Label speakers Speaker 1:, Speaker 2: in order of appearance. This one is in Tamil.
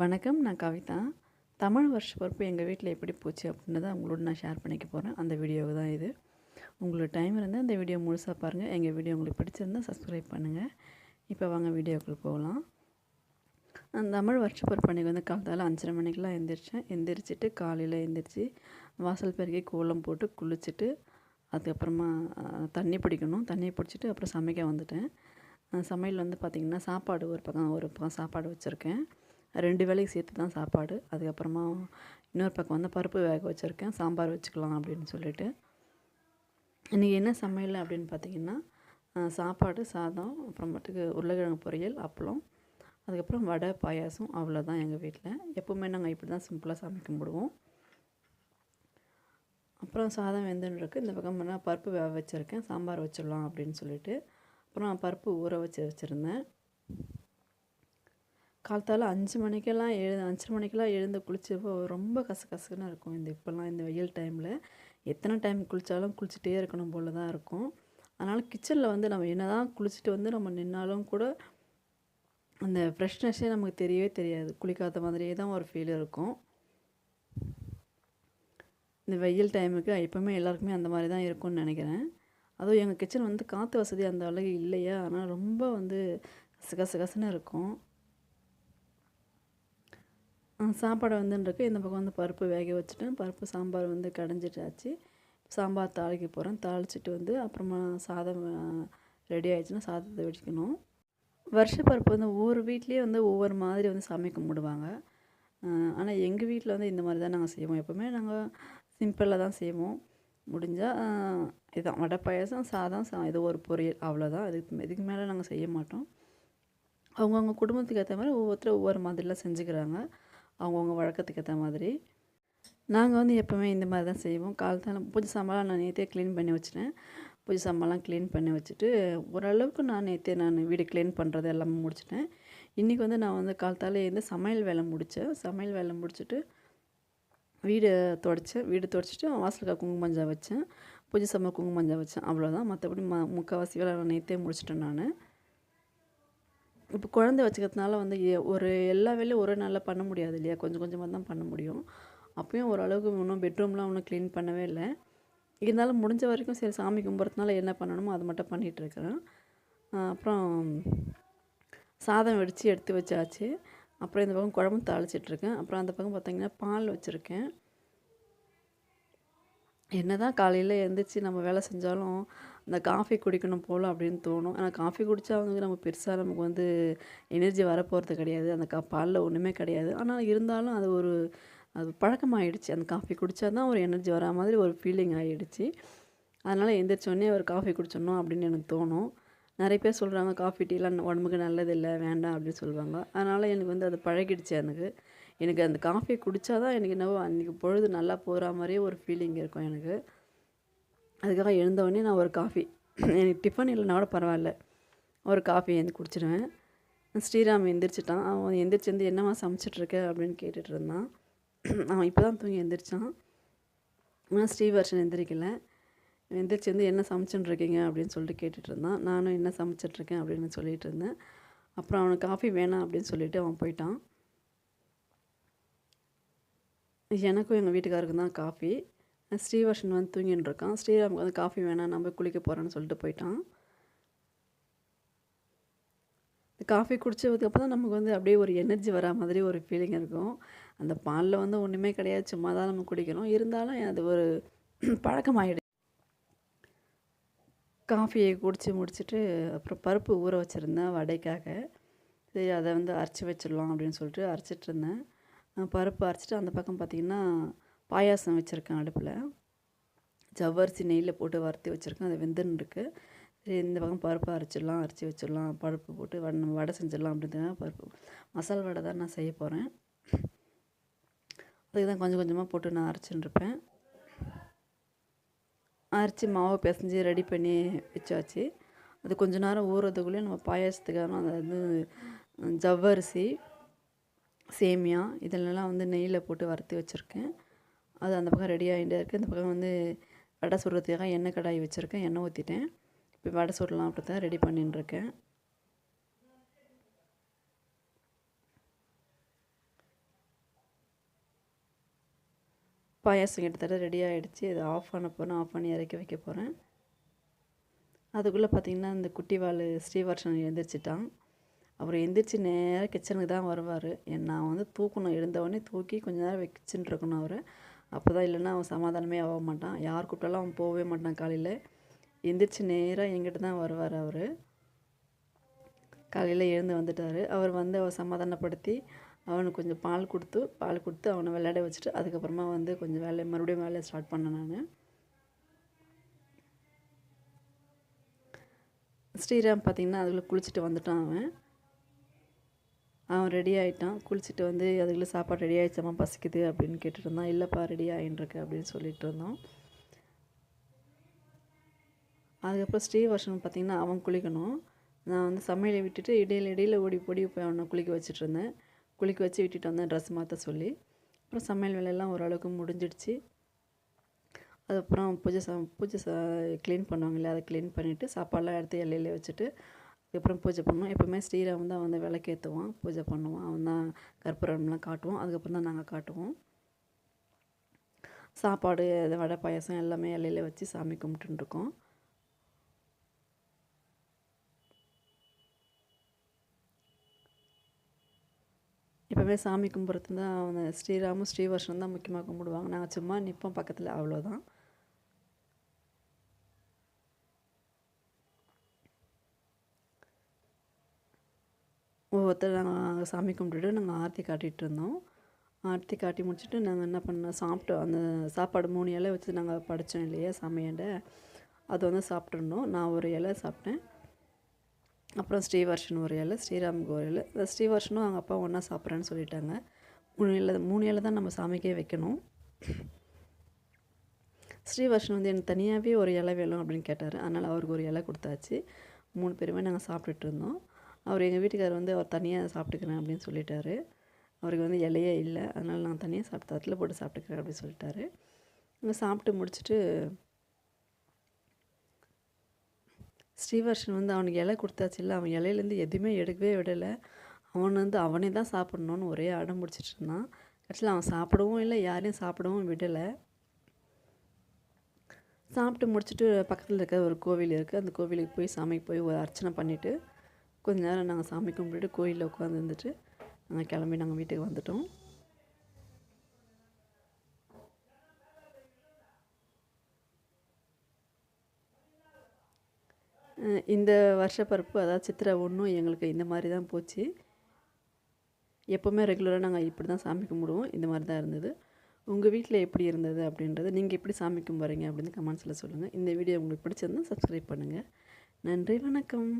Speaker 1: வணக்கம் நான் கவிதா. தமிழ் வருஷ பொறுப்பு எங்கள் வீட்டில் எப்படி போச்சு அப்படின்றத உங்களோட நான் ஷேர் பண்ணிக்க போகிறேன் அந்த வீடியோவை தான் இது. உங்களுக்கு டைம் இருந்தால் அந்த வீடியோ முழுசாக பாருங்கள் எங்கள் வீடியோ உங்களுக்கு பிடிச்சிருந்தால் சப்ஸ்கிரைப் பண்ணுங்கள் இப்போ வாங்க வீடியோக்குள்ளே போகலாம். அந்த தமிழ் வருஷ பொறுப்பு அன்றைக்கி வந்து காலத்தால் அஞ்சரை மணிக்கெலாம் எழுந்திரிச்சேன் எந்திரிச்சிட்டு காலையில் எழுந்திரிச்சி வாசல் பெருக்கி கோலம் போட்டு குளிச்சுட்டு அதுக்கப்புறமா தண்ணி பிடிக்கணும். தண்ணி பிடிச்சிட்டு அப்புறம் சமைக்க வந்துட்டேன். சமையல் வந்து பார்த்திங்கன்னா சாப்பாடு ஒரு பக்கம் ஒரு பக்கம் சாப்பாடு வச்சுருக்கேன். ரெண்டு வேலைக்கு சேர்த்து தான் சாப்பாடு. அதுக்கப்புறமா இன்னொரு பக்கம் வந்து பருப்பு வேக வச்சுருக்கேன். சாம்பார் வச்சுக்கலாம் அப்படின்னு சொல்லிட்டு. இன்றைக்கி என்ன சமையல் அப்படின்னு பார்த்தீங்கன்னா சாப்பாடு சாதம் அப்புறமேட்டுக்கு உருளைக்கிழங்கு பொரியல் அப்பளம் அதுக்கப்புறம் வடை பாயாசம் அவ்வளோதான் எங்கள் வீட்டில் எப்போவுமே நாங்கள் இப்படி தான் சிம்பிளாக சமைக்க முடியும். அப்புறம் சாதம் வெந்துன்னு இந்த பக்கம் நான் பருப்பு வேக வச்சுருக்கேன். சாம்பார் வச்சிடலாம் அப்படின்னு சொல்லிட்டு. அப்புறம் பருப்பு ஊற வச்சு வச்சுருந்தேன். காலத்தால் அஞ்சு மணிக்கெல்லாம் எழு அஞ்சரை மணிக்கெல்லாம் எழுந்து குளிச்சப்போ ரொம்ப கசகசன்னு இருக்கும். இந்த இப்போல்லாம் இந்த வெயில் டைமில் எத்தனை டைம் குளித்தாலும் குளிச்சுட்டே இருக்கணும் போல தான் இருக்கும். அதனால் கிச்சனில் வந்து நம்ம என்ன தான் குளிச்சுட்டு வந்து நம்ம நின்னாலும் கூட அந்த ஃப்ரெஷ்னஸ்ஸே நமக்கு தெரியவே தெரியாது. குளிக்காத மாதிரியே தான் ஒரு ஃபீல் இருக்கும். இந்த வெயில் டைமுக்கு எப்போவுமே எல்லாருக்குமே அந்த மாதிரி தான் இருக்கும்னு நினைக்கிறேன். அதுவும் எங்கள் கிச்சன் வந்து காற்று வசதி அந்த அளவுக்கு இல்லையா. ஆனால் ரொம்ப வந்து கசகசகசன்னு இருக்கும். சாப்பாடு வந்துருக்கு இந்த பக்கம் வந்து பருப்பு வேக வச்சுட்டேன். பருப்பு சாம்பார் வந்து கடைஞ்சிட்டாச்சு. சாம்பார் தாளிக்க போகிறேன் தாளிச்சிட்டு வந்து அப்புறமா சாதம் ரெடி ஆகிடுச்சுன்னா சாதத்தை வச்சுக்கணும் வருஷ பருப்பு வந்து ஒவ்வொரு வீட்லேயே வந்து ஒவ்வொரு மாதிரி வந்து சமைக்க முடுவாங்க ஆனால் எங்கள் வீட்டில் வந்து இந்த மாதிரி தான் நாங்கள் செய்வோம். எப்போவுமே நாங்கள் சிம்பிளாக தான் செய்வோம். முடிஞ்சால் இதுதான் வடை பாயாசம் சாதம் சா இது ஒரு பொரியல். அவ்வளோதான் இதுக்கு இதுக்கு மேலே நாங்கள் செய்ய மாட்டோம். அவங்கவுங்க குடும்பத்துக்கு ஏற்ற மாதிரி ஒவ்வொருத்தரும் ஒவ்வொரு மாதிரிலாம் செஞ்சுக்கிறாங்க. அவங்கவுங்க வழக்கத்துக்கு ஏற்ற மாதிரி. நாங்கள் வந்து எப்போவுமே இந்த மாதிரி தான் செய்வோம். காலத்தால் பூஜை சாமான்லாம் நான் நேற்றே க்ளீன் பண்ணி வச்சிட்டேன். பூஜை சாமான்லாம் க்ளீன் பண்ணி வச்சுட்டு ஓரளவுக்கு நான் நேற்றே நான் வீடு க்ளீன் பண்ணுறது எல்லாமே முடிச்சிட்டேன். இன்றைக்கி வந்து நான் வந்து காலத்தால் இருந்து சமையல் வேலை முடித்தேன் சமையல் வேலை முடிச்சுட்டு வீடு துடைச்சேன். வீடு துடைச்சிட்டு வாசலுக்காக குங்குமஞ்சா வச்சேன். பூஜை சாமான் குங்குமஞ்சா வச்சேன். அவ்வளோதான் மற்றபடி ம முக்கால்வாசி வேலை நான் நேற்றே முடிச்சிட்டேன் நான். இப்போ குழந்தை வச்சுக்கிறதுனால வந்து எ- ஒரு எல்லா வேலையும் ஒரே நாளில் பண்ண முடியாது இல்லையா? கொஞ்சம் கொஞ்சமாக தான் பண்ண முடியும். அப்பயும் ஓரளவுக்கு இன்னும் பெட்ரூம்லாம் ஒன்றும் க்ளீன் பண்ணவே இல்லை. இருந்தாலும் முடிஞ்ச வரைக்கும் சரி சாமி கும்பிட்றதுனால என்ன பண்ணணுமோ அதை மட்டும் பண்ணிகிட்ருக்கிறேன் அப்புறம் சாதம் வெடித்து எடுத்து வச்சாச்சு. அப்புறம் இந்த பக்கம் குழம்பு தாளிச்சிட்ருக்கேன் அப்புறம் அந்த பக்கம் பார்த்திங்கன்னா பால் வச்சுருக்கேன். என்ன தான் காலையில் எழுந்திரிச்சு நம்ம வேலை செஞ்சாலும் அந்த காஃபி குடிக்கணும் போல் அப்படின்னு தோணும். ஆனால் காஃபி குடித்தா வந்து நம்ம பெருசாக நமக்கு வந்து எனர்ஜி வரப்போகிறது கிடையாது. அந்த கா பாலில் ஒன்றுமே கிடையாது. ஆனால் இருந்தாலும் அது ஒரு அது பழக்கமாகிடுச்சு அந்த காஃபி குடித்தா தான் ஒரு எனர்ஜி வரா மாதிரி ஒரு ஃபீலிங் ஆகிடுச்சு அதனால் எந்திரிச்சோடனே ஒரு காஃபி குடிச்சிடணும் அப்படின்னு எனக்கு தோணும். நிறைய பேர் சொல்கிறாங்க காஃபி டீலாம் உடம்புக்கு நல்லதில்லை வேண்டாம் அப்படின்னு சொல்லுவாங்க. அதனால் எனக்கு வந்து அது பழகிடுச்சு எனக்கு. எனக்கு அந்த காஃபி குடித்தா தான் எனக்கு என்னவோ அன்றைக்கி பொழுது நல்லா போகிற மாதிரியே ஒரு ஃபீலிங் இருக்கும் எனக்கு. அதுக்காக எழுந்தவொடனே நான் ஒரு காஃபி எனக்கு டிஃபன் இல்லைனா கூட பரவாயில்ல. ஒரு காஃபி எழுந்து குடிச்சிடுவேன். ஸ்ரீராம் எந்திரிச்சிட்டான். அவன் எந்திரிச்சிருந்து என்னம்மா சமைச்சிட்ருக்க? அப்படின்னு கேட்டுட்டு இருந்தான் அவன் இப்போ தான் தூங்கி எந்திரிச்சான். ஆனால் ஸ்ரீவர்ஷன் எந்திரிக்கல. எந்திரிச்சு வந்து என்ன சமைச்சுட்டுருக்கீங்க அப்படின்னு சொல்லிட்டு கேட்டுட்டு இருந்தான் நானும் என்ன சமைச்சிட்ருக்கேன்? அப்படின்னு சொல்லிட்டு இருந்தேன் அப்புறம் அவனுக்கு காஃபி வேணாம் அப்படின்னு சொல்லிட்டு அவன் போயிட்டான். எனக்கும் எங்கள் வீட்டுக்காருக்கும் தான் காஃபி. ஸ்ரீவர்ஷன் வந்து தூங்கின்னு இருக்கான் ஸ்ரீராமுக்கு வந்து காஃபி வேணாம் நம்ம குளிக்க போகிறேன்னு சொல்லிட்டு போயிட்டான். இந்த காஃபி குடிச்சதுக்கப்புறம் தான் நமக்கு வந்து அப்படியே ஒரு எனர்ஜி வரா மாதிரி ஒரு ஃபீலிங் இருக்கும். அந்த பாலில் வந்து ஒன்றுமே கிடையாது சும்மா தான் நம்ம குடிக்கணும். இருந்தாலும் அது ஒரு பழக்கமாகிடு காஃபியை குடித்து முடிச்சுட்டு அப்புறம் பருப்பு ஊற வச்சுருந்தேன் வடைக்காக. சரி அதை வந்து அரைச்சி வச்சிடலாம் அப்படின்னு சொல்லிட்டு அரைச்சிட்ருந்தேன் பருப்பு அரைச்சிட்டு அந்த பக்கம் பார்த்திங்கன்னா பாயாசம் வச்சுருக்கேன் அடுப்பில். ஜவ்வரிசி நெய்யில் போட்டு வறுத்து வச்சுருக்கேன். அது வெந்துன்னு சரி இந்த பக்கம் பருப்பு அரைச்சிடலாம் அரைச்சி வச்சிடலாம். பருப்பு போட்டு வடை நம்ம வடை செஞ்சிடலாம் அப்படின்னு பருப்பு. மசால் வடை தான் நான் செய்ய போகிறேன் அதுக்கு தான் கொஞ்சம் கொஞ்சமாக போட்டு நான் அரைச்சின்னு இருப்பேன். அரைச்சி மாவு பிசைஞ்சு ரெடி பண்ணி வச்சாச்சு. அது கொஞ்ச நேரம் ஊறுறதுக்குள்ளேயே நம்ம பாயாசத்துக்கான அதாவது ஜவ்வரிசி சேமியா இதெல்லாம் வந்து நெய்யில் போட்டு வறுத்து வச்சுருக்கேன். அது அந்த பக்கம் ரெடி ஆகிட்டே இருக்குது இந்த பக்கம் வந்து வடை சுடுறதுக்காக எண்ணெய் கடாய் வச்சுருக்கேன். எண்ணெய் ஊற்றிட்டேன் இப்போ வடை சுடலாம் அப்படி தான் ரெடி பண்ணிட்டுருக்கேன் பாயாசம் கிட்டத்தட்ட ரெடி ஆகிடுச்சு இது ஆஃப் பண்ண போகிறேன் ஆஃப் பண்ணி இறக்கி வைக்க போகிறேன் அதுக்குள்ளே பார்த்திங்கன்னா இந்த குட்டிவாள் ஸ்ரீவர்ஷன் எழுந்திரிச்சிட்டான் அவர் எந்திரிச்சு நேராக கிச்சனுக்கு தான் வருவார். நான் வந்து தூக்கணும். எழுந்தவொடனே தூக்கி கொஞ்ச நேரம் வச்சுன்னு இருக்கணும் அவரை. அப்போ தான் இல்லைன்னா அவன் சமாதானமே ஆக மாட்டான். யார் கூப்பிட்டாலும் அவன் போகவே மாட்டான் காலையில். எந்திரிச்சு நேராக எங்கிட்ட தான் வருவார் அவர். காலையில் எழுந்து வந்துட்டார். அவர் வந்து அவர் சமாதானப்படுத்தி அவனுக்கு கொஞ்சம் பால் கொடுத்து பால் கொடுத்து அவனை விளையாட வச்சுட்டு அதுக்கப்புறமா வந்து கொஞ்சம் வேலையை மறுபடியும் வேலையை ஸ்டார்ட் பண்ணேன் நான். ஸ்ரீராம் பார்த்திங்கன்னா அதுக்குள்ளே குளிச்சுட்டு வந்துட்டான் அவன். அவன் ரெடி ஆகிட்டான் குளிச்சுட்டு வந்து அதுக்குள்ளே சாப்பாடு ரெடி ஆகிடுச்சாமா பசிக்குது அப்படின்னு கேட்டுருந்தான் இருந்தான் இல்லைப்பா ரெடி ஆகின்றிருக்கு அப்படின்னு சொல்லிட்டு இருந்தோம் அதுக்கப்புறம் ஸ்ரீவர்ஷன் பார்த்திங்கன்னா அவன் குளிக்கணும். நான் வந்து சமையலை விட்டுட்டு இடையில இடையில ஓடி போடி போய் அவனை குளிக்க வச்சுட்டு இருந்தேன் குளிக்க வச்சு விட்டுட்டு வந்தேன் ட்ரெஸ் மாற்ற சொல்லி. அப்புறம் சமையல் வேலையெல்லாம் ஓரளவுக்கு முடிஞ்சிடுச்சு. அதுக்கப்புறம் பூஜை ச பூஜை ச க்ளீன் பண்ணுவாங்கல்ல அதை க்ளீன் பண்ணிவிட்டு சாப்பாடெலாம் எடுத்து இலையில வச்சுட்டு அதுக்கப்புறம் பூஜை பண்ணுவோம். எப்போவுமே ஸ்ரீராம் தான் வந்து விளக்கேற்றுவான் பூஜை பண்ணுவான். அவன் தான் கற்பூரம்லாம் காட்டுவோம் அதுக்கப்புறம் தான் நாங்கள் காட்டுவோம். சாப்பாடு வடை பாயசம் எல்லாமே இலையில வச்சு சாமி கும்பிட்டுருக்கோம் எப்போவுமே சாமி கும்பிட்றது தான் அவன் ஸ்ரீராமும் ஸ்ரீவர்ஷன் தான் முக்கியமாக கும்பிடுவாங்க. நாங்கள் சும்மா நிற்போம் பக்கத்தில். அவ்வளோதான் ஒவ்வொருத்தர் நாங்கள் சாமி கும்பிட்டுட்டு நாங்கள் ஆரத்தி காட்டிகிட்டு இருந்தோம். ஆரத்தி காட்டி முடிச்சுட்டு நாங்கள் என்ன பண்ணோம் சாப்பிட்டோம். அந்த சாப்பாடு மூணு இலை வச்சு நாங்கள் படைச்சோம் இல்லையா சாமியாண்ட அது வந்து சாப்பிட்ருந்தோம் நான் ஒரு இலை சாப்பிட்டேன். அப்புறம் ஸ்ரீவர்ஷன் ஒரு இலை ஸ்ரீராமுக்கு ஒரு இலை. இந்த ஸ்ரீவர்ஷனும் அவங்க அப்பா ஒன்றா சாப்பிட்றேன்னு சொல்லிட்டாங்க. மூணு இலை மூணு இலை தான் நம்ம சாமிக்கே வைக்கணும். ஸ்ரீவர்ஷன் வந்து எனக்கு தனியாகவே ஒரு இலை வேணும் அப்படின்னு கேட்டார். அதனால் அவருக்கு ஒரு இலை கொடுத்தாச்சு. மூணு பேருமே நாங்கள் சாப்பிட்டுட்டு இருந்தோம். அவர் எங்கள் வீட்டுக்கார் வந்து அவர் தனியாக சாப்பிட்டுக்கிறேன் அப்படின்னு சொல்லிட்டாரு. அவருக்கு வந்து இலையே இல்லை. அதனால் நான் தனியாக சாப்பிட்டு தட்டில் போட்டு சாப்பிட்டுக்கிறேன் அப்படின்னு சொல்லிட்டாரு. அங்கே சாப்பிட்டு முடிச்சுட்டு ஸ்ரீவர்ஷன் வந்து அவனுக்கு இலை கொடுத்தாச்சு இல்லை. அவன் இலையிலேருந்து எதுவுமே எடுக்கவே விடலை. அவன் வந்து அவனே தான் சாப்பிட்ணுன்னு ஒரே அடம் முடிச்சிட்டு இருந்தான். ஆக்சுவலாக அவன் சாப்பிடவும் இல்லை யாரையும் சாப்பிடவும் விடலை. சாப்பிட்டு முடிச்சுட்டு பக்கத்தில் இருக்க ஒரு கோவில் இருக்குது அந்த கோவிலுக்கு போய் சாமிக்கு போய் ஒரு அர்ச்சனை பண்ணிவிட்டு கொஞ்ச நேரம் நாங்கள் சாமி கும்பிட்டுட்டு கோயிலில் உட்காந்து இருந்துட்டு நாங்கள் கிளம்பி நாங்கள் வீட்டுக்கு வந்துட்டோம். இந்த வருஷப்பருப்பு அதாவது சித்திரை ஒன்றும் எங்களுக்கு இந்த மாதிரி தான் போச்சு. எப்போவுமே ரெகுலராக நாங்கள் இப்படி தான் சாமி கும்பிடுவோம். இந்த மாதிரி தான் இருந்தது. உங்கள் வீட்டில் எப்படி இருந்தது அப்படின்றது நீங்கள் எப்படி சாமி கும்பிட்றீங்க அப்படின்னு கமெண்ட்ஸில் சொல்லுங்கள் இந்த வீடியோ உங்களுக்கு பிடிச்சிருந்தால் சப்ஸ்கிரைப் பண்ணுங்கள் நன்றி வணக்கம்.